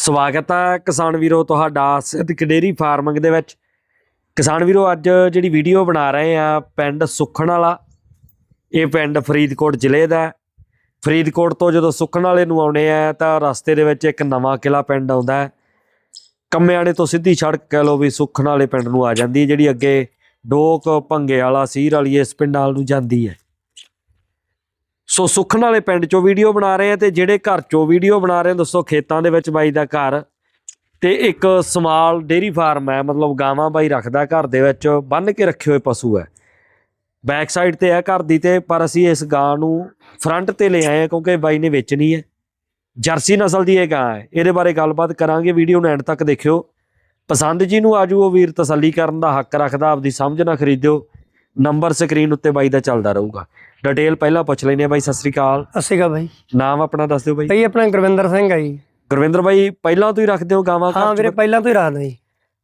ਸਵਾਗਤ ਹੈ ਕਿਸਾਨ ਵੀਰੋ ਤੁਹਾਡਾ ਸਿੱਧਕ ਡੇਰੀ ਫਾਰਮਿੰਗ ਦੇ ਵਿੱਚ। ਕਿਸਾਨ ਵੀਰੋ, ਅੱਜ ਜਿਹੜੀ ਵੀਡੀਓ ਬਣਾ ਰਹੇ ਆ ਪਿੰਡ ਸੁਖਣ ਵਾਲਾ, ਇਹ ਪਿੰਡ ਫਰੀਦਕੋਟ ਜ਼ਿਲ੍ਹੇ ਦਾ ਫਰੀਦਕੋਟ ਤੋਂ ਜਦੋਂ ਸੁਖਣ ਵਾਲੇ ਨੂੰ ਆਉਣੇ ਆ ਤਾਂ ਰਸਤੇ ਦੇ ਵਿੱਚ ਇੱਕ ਨਵਾਂ ਕਿਲਾ ਪਿੰਡ ਆਉਂਦਾ ਹੈ। ਕੰਮਿਆਣੇ ਤੋਂ ਸਿੱਧੀ ਸੜਕ ਕਹਿ ਲਓ ਵੀ ਸੁਖਣ ਵਾਲੇ ਪਿੰਡ ਨੂੰ ਆ ਜਾਂਦੀ ਹੈ, ਜਿਹੜੀ ਅੱਗੇ ਡੋਕ ਭੰਗੇ ਵਾਲਾ ਸੀਰ ਵਾਲੀ ਇਸ ਪਿੰਡ ਵਾਲ ਨੂੰ ਜਾਂਦੀ ਹੈ। ਸੋ ਸੁਖਣ ਵਾਲੇ ਪਿੰਡ ਚੋਂ ਵੀਡੀਓ ਬਣਾ ਰਹੇ ਆ ਤੇ ਜਿਹੜੇ ਘਰ ਚੋਂ ਵੀਡੀਓ ਬਣਾ ਰਹੇ ਆ ਦੋਸਤੋ ਖੇਤਾਂ ਦੇ ਵਿੱਚ ਬਾਈ ਦਾ ਘਰ ਤੇ ਇੱਕ ਸਮਾਲ ਡੇਰੀ ਫਾਰਮ ਹੈ, ਮਤਲਬ ਗਾਵਾਂ ਬਾਈ ਰੱਖਦਾ ਘਰ ਦੇ ਵਿੱਚ ਬੰਨ ਕੇ ਰੱਖੇ ਹੋਏ ਪਸ਼ੂ ਹੈ। ਬੈਕ ਸਾਈਡ ਤੇ ਹੈ ਘਰ ਦੀ ਤੇ, ਪਰ ਅਸੀਂ ਇਸ ਗਾਂ ਨੂੰ ਫਰੰਟ ਤੇ ਲੈ ਆਏ ਹਾਂ ਕਿਉਂਕਿ ਬਾਈ ਨੇ ਵੇਚਣੀ ਹੈ। ਜਰਸੀ ਨਸਲ ਦੀ ਇਹ ਗਾਂ ਹੈ, ਇਹਦੇ ਬਾਰੇ ਗੱਲਬਾਤ ਕਰਾਂਗੇ, ਵੀਡੀਓ ਨੂੰ ਐਂਡ ਤੱਕ ਦੇਖਿਓ। ਪਸੰਦ ਜੀ ਨੂੰ ਆਜੂ ਉਹ ਵੀਰ, ਤਸੱਲੀ ਕਰਨ ਦਾ ਹੱਕ ਰੱਖਦਾ, ਆਪਦੀ ਸਮਝ ਨਾ ਖਰੀਦਿਓ। ਨੰਬਰ ਸਕਰੀਨ ਉੱਤੇ ਬਾਈ ਦਾ ਚੱਲਦਾ ਰਹੂਗਾ। ਡਿਟੇਲ ਪਹਿਲਾਂ ਪੁੱਛ ਲੈਨੇ ਆ ਬਾਈ ਸਤਿ ਸ੍ਰੀ ਅਕਾਲ। ਅਸੀਗਾ ਭਾਈ ਨਾਮ ਆਪਣਾ ਦੱਸ ਦਿਓ ਬਾਈ। ਭਾਈ ਆਪਣਾ ਗੁਰਵਿੰਦਰ ਸਿੰਘ ਆ ਜੀ। ਗੁਰਵਿੰਦਰ ਬਾਈ ਪਹਿਲਾਂ ਤੋਂ ਹੀ ਰੱਖਦੇ ਹੋ ਗਾਵਾਂ ਹਾਂ? ਵੀਰੇ ਪਹਿਲਾਂ ਤੋਂ ਹੀ ਰੱਖਦਾ ਜੀ।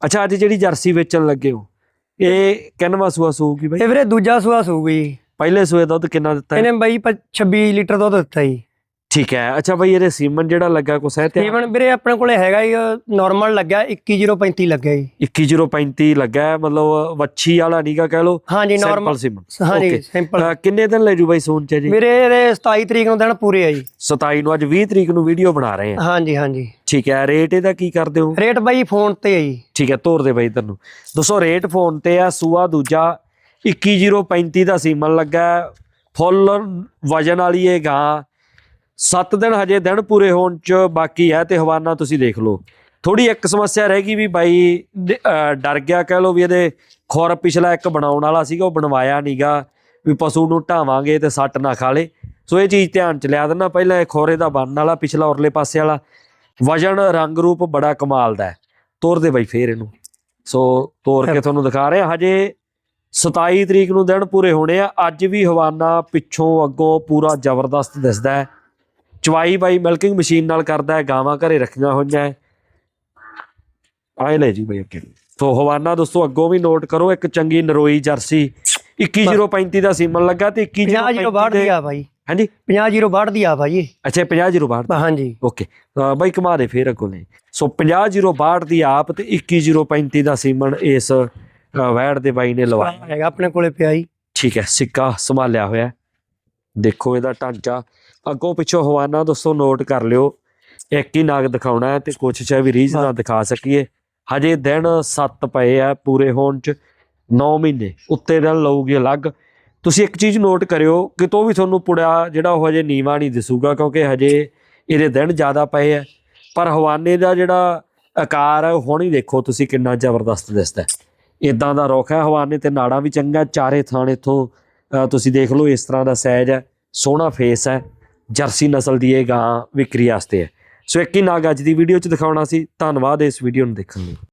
ਅੱਛਾ ਅੱਜ ਜਿਹੜੀ ਜਰਸੀ ਵੇਚਣ ਲੱਗੇ ਹੋ ਇਹ ਕਿੰਨਵਾ ਸੂਆ ਸੂਗੀ ਬਾਈ? ਇਹ ਵੀਰੇ ਦੂਜਾ ਸੂਆ ਸੂਗੀ ਪਹਿਲੇ ਸੂਏ ਦੁੱਧ ਕਿੰਨਾ ਦਿੱਤਾ ਇਹਨੇ ਬਾਈ ਪ- 26 ਲੀਟਰ ਦੁੱਧ ਦਿੱਤਾ ਜੀ। ਠੀਕ ਹੈ। ਅੱਛਾ ਬਾਈ ਇਹਦੇ ਸੀਮਨ ਜਿਹੜਾ ਲੱਗਾ ਕੋ ਸਹਿ ਤੇ ਈਵਨ ਵੀਰੇ ਆਪਣੇ ਕੋਲੇ ਹੈਗਾ ਜੀ ਨਾਰਮਲ ਲੱਗਿਆ 21035 ਲੱਗਿਆ ਜੀ। 21035 ਲੱਗਾ ਹੈ, ਮਤਲਬ ਵੱਛੀ ਵਾਲਾ ਨੀਗਾ ਕਹਿ ਲੋ ਹਾਂਜੀ ਨਾਰਮਲ ਸੀਮਨ। ਹਾਂਜੀ. ਸਿੰਪਲ ਕਿੰਨੇ ਦਿਨ ਲੈ ਜੂ ਬਾਈ ਸੂਨ ਚ ਜੀ? ਵੀਰੇ ਇਹਦੇ 27 ਤਰੀਕ ਨੂੰ ਦਿਨ ਪੂਰੇ ਆ ਜੀ। 27 ਨੂੰ ਅੱਜ 20 ਤਰੀਕ ਨੂੰ ਵੀਡੀਓ ਬਣਾ ਰਹੇ ਆ। ਹਾਂਜੀ ਹਾਂਜੀ। ਠੀਕ ਹੈ ਰੇਟ ਇਹਦਾ ਕੀ ਕਰਦੇ ਹੋ? ਰੇਟ ਬਾਈ ਫੋਨ ਤੇ ਆ ਜੀ। ਠੀਕ ਹੈ ਤੋਰ ਦੇ ਬਾਈ ਇਧਰ ਨੂੰ। ਦੋਸਤੋ ਰੇਟ ਫੋਨ ਤੇ ਆ ਸੂਆ ਦੂਜਾ 21035 ਦਾ ਸੀਮਨ ਲੱਗਾ ਹੈ। ਫੁੱਲ ਵਜਨ ਵਾਲੀ ਇਹ ਗਾਂ 7 ਦਿਨ ਹਜੇ ਦਿਨ ਪੂਰੇ ਹੋਣ ਚ ਬਾਕੀ ਹੈ ਤੇ ਹਵਾਨਾ ਤੁਸੀਂ ਦੇਖ ਲਓ। ਥੋੜੀ ਇੱਕ ਸਮੱਸਿਆ ਰਹਿ ਗਈ ਵੀ ਬਾਈ ਡਰ ਗਿਆ ਕਹਿ ਲਓ ਵੀ ਇਹਦੇ ਖੁਰ ਪਿਛਲਾ ਇੱਕ ਬਣਾਉਣ ਵਾਲਾ ਸੀਗਾ ਉਹ ਬਣਵਾਇਆ ਨਹੀਂਗਾ ਵੀ ਪਸ਼ੂ ਨੂੰ ਢਾਵਾਂਗੇ ਤੇ ਸੱਟ ਨਾ ਖਾ ਲੇ। ਸੋ ਇਹ ਚੀਜ਼ ਧਿਆਨ ਚ ਲਿਆ ਦੇਣਾ ਪਹਿਲਾਂ ਇਹ ਖੋਰੇ ਦਾ ਬਣਨ ਵਾਲਾ ਪਿਛਲਾ ਉਰਲੇ ਪਾਸੇ ਵਾਲਾ। ਵਜਨ ਰੰਗ ਰੂਪ ਬੜਾ ਕਮਾਲ ਦਾ ਹੈ। ਤੋਰ ਦੇ ਬਾਈ ਫੇਰ ਇਹਨੂੰ। ਸੋ ਤੋਰ ਕੇ ਤੁਹਾਨੂੰ ਦਿਖਾ ਰਹੇ ਹਜੇ 27 ਤਰੀਕ ਨੂੰ ਦਿਨ ਪੂਰੇ ਹੋਣੇ ਆ ਅੱਜ ਵੀ ਹਵਾਨਾ ਪਿੱਛੋਂ ਅੱਗੋਂ ਪੂਰਾ ਜ਼ਬਰਦਸਤ ਦਿਸਦਾ ਹੈ। ਚਵਾਈ ਬਾਈ ਮਿਲਕਿੰਗ ਮਸ਼ੀਨ ਨਾਲ ਕਰਦਾ ਹੈ ਗਾਵਾਂ ਘਰੇ ਰੱਖੀਆਂ ਹੋਈਆਂ ਹੈ। ਆਏ ਲੈ ਜੀ ਬਾਈ ਅੱਗੇ। ਸੋ ਹਵਾਨਾ ਦੋਸਤੋ ਅੱਗੋਂ ਵੀ ਨੋਟ ਕਰੋ ਇੱਕ ਚੰਗੀ ਨਰੋਈ ਜਰਸੀ। 21035 ਦਾ ਸੀਮਨ ਲੱਗਾ ਤੇ 50062 ਦੀ ਆ ਭਾਈ ਹਾਂਜੀ? 50062 ਦੀ ਆ ਭਾਈ ਅੱਛਾ 50062 ਹਾਂਜੀ। ਓਕੇ। ਬਾਈ ਕਮਾ ਦੇ ਫੇਰ ਅੱਗੋਂ ਨੇ ਸੋ 50062 ਦੀ ਆਪ ਤੇ 21035 ਦਾ ਸੀਮਨ ਇਸ ਵੈੜ ਦੇ ਬਾਈ ਨੇ ਲਵਾਇਆ। ਹੈਗਾ ਆਪਣੇ ਕੋਲੇ ਪਿਆ ਜੀ। ਠੀਕ ਹੈ ਸਿੱਕਾ ਸੰਭਾਲਿਆ ਹੋਇਆ। ਦੇਖੋ ਇਹਦਾ ਢਾਂਚਾ। ਅੱਗੋਂ ਪਿੱਛੋਂ ਹਵਾਨਾ ਦੋਸਤੋ ਨੋਟ ਕਰ ਲਿਓ। ਇੱਕ ਹੀ ਨਾਗ ਦਿਖਾਉਣਾ ਹੈ ਤੇ ਕੋਸ਼ਿਸ਼ ਹੈ ਵੀ ਰੀਝ ਨਾਲ ਦਿਖਾ ਸਕੀਏ। ਹਜੇ ਦਿਨ 7 ਪਏ ਆ ਪੂਰੇ ਹੋਣ ਚ 9 ਮਹੀਨੇ ਉੱਤੇ ਦਿਨ ਲਊਗੀ ਅਲੱਗ। ਤੁਸੀਂ ਇੱਕ ਚੀਜ਼ ਨੋਟ ਕਰਿਓ ਕਿ ਤੋਂ ਵੀ ਤੁਹਾਨੂੰ ਪੁੜਿਆ ਜਿਹੜਾ ਉਹ ਹਜੇ ਨੀਵਾ ਨਹੀਂ ਦਿਸੂਗਾ ਕਿਉਂਕਿ ਹਜੇ ਇਹਦੇ ਦਿਨ ਜ਼ਿਆਦਾ ਪਏ ਆ। ਪਰ ਹਵਾਨੇ ਦਾ ਜਿਹੜਾ ਆਕਾਰ ਹੈ ਉਹ ਹੁਣ ਹੀ ਦੇਖੋ ਤੁਸੀਂ ਕਿੰਨਾ ਜ਼ਬਰਦਸਤ ਦਿਸਦਾ ਹੈ। ਇਦਾਂ ਦਾ ਰੁੱਖ ਹੈ ਹਵਾਨੇ ਤੇ ਨਾੜਾ ਵੀ ਚੰਗਾ ਚਾਰੇ ਥਾਂ ਇਥੋਂ ਤੁਸੀਂ ਦੇਖ ਲਓ ਇਸ ਤਰ੍ਹਾਂ ਦਾ ਸਹਿਜ ਹੈ, ਸੋਹਣਾ ਫੇਸ ਹੈ, ਜਰਸੀ ਨਸਲ ਦੀ ਇਹ ਗਾਂ ਵਿਕਰੀ ਵਾਸਤੇ ਹੈ। ਸੋ ਇੱਕ ਹੀ ਨਾਗ ਅੱਜ ਦੀ ਵੀਡੀਓ ਚ ਦਿਖਾਉਣਾ ਸੀ। ਧੰਨਵਾਦ ਇਸ ਵੀਡੀਓ ਨੂੰ ਦੇਖਣ ਲਈ।